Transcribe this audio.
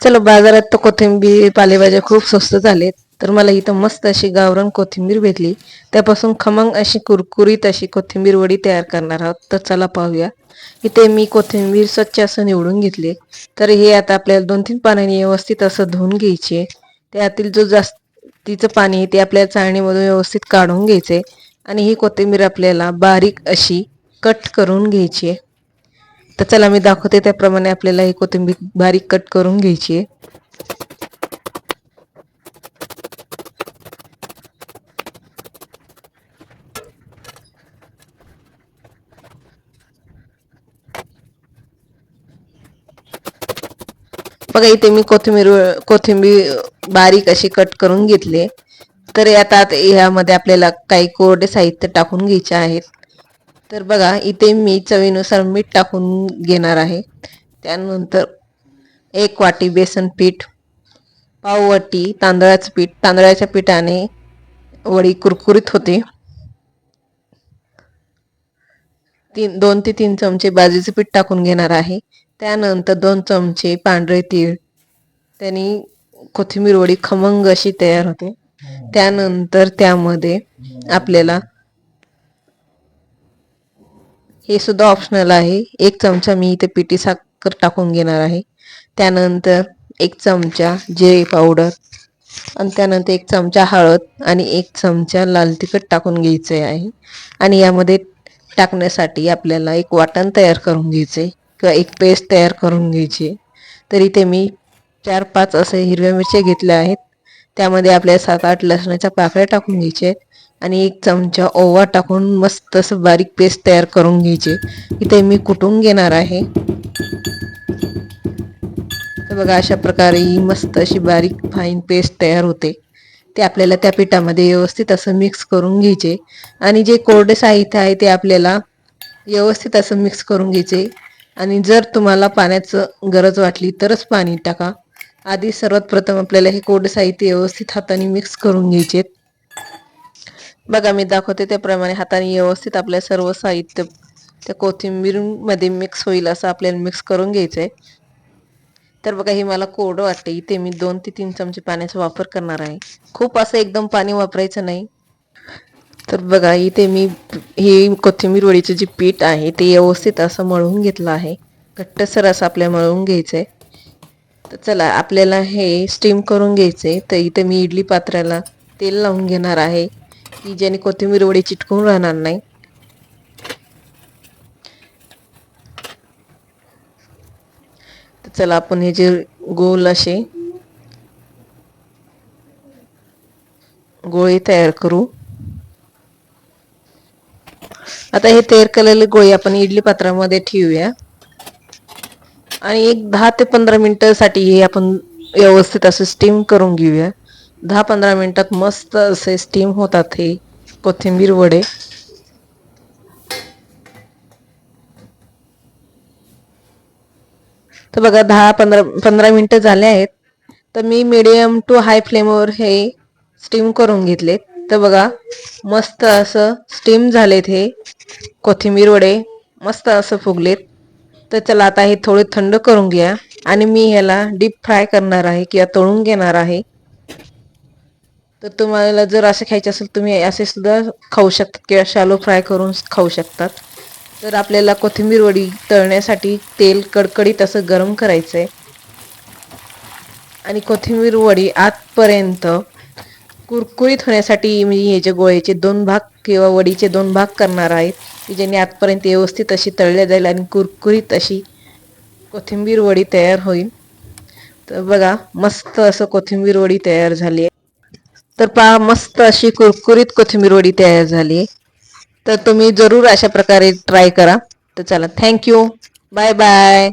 चला बाजारात तर कोथिंबीर पालेभाज्या खूप स्वस्त झालेत. तर मला इथं मस्त अशी गावरान कोथिंबीर भेटली. त्यापासून खमंग अशी कुरकुरीत अशी कोथिंबीर वडी तयार करणार आहोत. तर चला पाहूया. इथे मी कोथिंबीर स्वच्छ असं निवडून घेतले. तर हे आता आपल्याला दोन तीन पाण्याने व्यवस्थित असं धुवून घ्यायचे. त्यातील जो जास्तीचं पाणी आहे ते आपल्याला चाळणीमधून व्यवस्थित काढून घ्यायचे. आणि ही कोथिंबीर आपल्याला बारीक अशी कट करून घ्यायची आहे. तर चला मी दाखवते त्याप्रमाणे आपल्याला ही कोथिंबीर बारीक कट करून घ्यायची आहे. बघा इथे मी कोथिंबीर कोथिंबीर बारीक अशी कट करून घेतली तर आता ह्यामध्ये आपल्याला काही कोरडे साहित्य टाकून घ्यायचे आहेत. तर बघा इथे मी चवीनुसार मीठ टाकून घेणार आहे. त्यानंतर एक वाटी बेसन पीठ पाव वाटी तांदळाचं पीठ तांदळाच्या पिठाने वडी कुरकुरीत होते. तीन दोन ते तीन चमचे बाजरीचे पीठ टाकून घेणार आहे. त्यानंतर दोन चमचे पांढरे तीळ त्यांनी कोथिंबीर वडी खमंग अशी तयार होते. त्यानंतर त्यामध्ये आपल्याला हे सुद्धा ऑप्शनल आहे. एक चमचा मी इथे पिठी साखर टाकून घेणार आहे. त्यानंतर एक चमचा जिरे पावडर आणि त्यानंतर एक चमचा हळद आणि एक चमचा लाल तिखट टाकून घ्यायचे आहे. आणि यामध्ये टाकण्यासाठी आपल्याला एक वाटण तयार करून घ्यायचे किंवा एक पेस्ट तयार करून घ्यायची. तर इथे मी चार पाच असे हिरव्या मिरच्या घेतल्या आहेत. त्यामध्ये आपल्या सात आठ लसणाच्या पाकळ्या टाकून घ्यायच्या आहेत. आणि एक चमचा ओवा टाकून मस्त असं बारीक पेस्ट तयार करून घ्यायचे. इथे मी कुटून घेणार आहे. तर बघा अशा प्रकारे ही मस्त अशी बारीक फाईन पेस्ट तयार होते. ते आपल्याला त्या पिठामध्ये व्यवस्थित असं मिक्स करून घ्यायचे. आणि जे कोरडे साहित्य आहे ते आपल्याला व्यवस्थित असं मिक्स करून घ्यायचे. आणि जर तुम्हाला पाण्याचं गरज वाटली तरच पाणी टाका. आधी सर्वात प्रथम आपल्याला हे कोरडे साहित्य व्यवस्थित हाताने मिक्स करून घ्यायचे बघा मी दाखवते त्याप्रमाणे हाताने व्यवस्थित आपल्या सर्व साहित्य त्या कोथिंबीरमध्ये मिक्स होईल असं आपल्याला मिक्स करून घ्यायचं आहे तर बघा हे मला कोरडं वाटते इथे मी दोन ते तीन चमचे पाण्याचा वापर करणार आहे. खूप असं एकदम पाणी वापरायचं नाही. तर बघा इथे मी हे कोथिंबीर वडीचं जे पीठ आहे ते व्यवस्थित असं मळून घेतलं आहे. घट्टसर असं आपल्याला मळून घ्यायचं आहे तर चला आपल्याला हे स्टीम करून घ्यायचे तर इथे मी इडली पात्राला तेल लावून घेणार आहे. की ज्याने कोथिंबीर वडी चिटकून राहणार नाही. तर चला आपण हे जे गोल असे गोळे तयार करू. आता हे तयार केलेले गोळे आपण इडली पात्रामध्ये ठेवूया. आणि एक दहा ते पंधरा मिनिटासाठी हे आपण व्यवस्थित असं स्टीम करून घेऊया. दहा पंधरा मिनटात मस्त असे स्टीम होतात हे कोथिंबीर वडे. तर बघा दहा पंधरा पंधरा मिनटं झाले आहेत. तर मी मिडियम टू हाय फ्लेमवर हे स्टीम करून घेतले तर बघा मस्त असं स्टीम झालेत हे कोथिंबीर वडे. मस्त असं फुगलेत. तर चला आता हे थोडे थंड करून घ्या आणि मी ह्याला डीप फ्राय करणार आहे किंवा तळून घेणार आहे. तर तुम्हाला जर असे खायचे असेल तुम्ही असे सुद्धा खाऊ शकतात किंवा शालो फ्राय करून खाऊ शकतात. तर आपल्याला कोथिंबीर वडी तळण्यासाठी तेल कडकडीत असं गरम करायचं आहे आणि कोथिंबीर वडी आतपर्यंत कुरकुरीत होण्यासाठी मी हे जे गोळ्याचे दोन भाग किंवा वडीचे दोन भाग करणार आहेत की ज्याने आतपर्यंत व्यवस्थित अशी तळल्या जाईल आणि कुरकुरीत अशी कोथिंबीर वडी तयार होईल. तर बघा मस्त असं कोथिंबीर वडी तयार झाली आहे. तर पहा मस्त अशी कुरकुरीत कोथिंबीर वडी तयार झाली. आहे तर तुम्ही जरूर अशा प्रकारे ट्राय करा. तर चला थँक्यू बाय बाय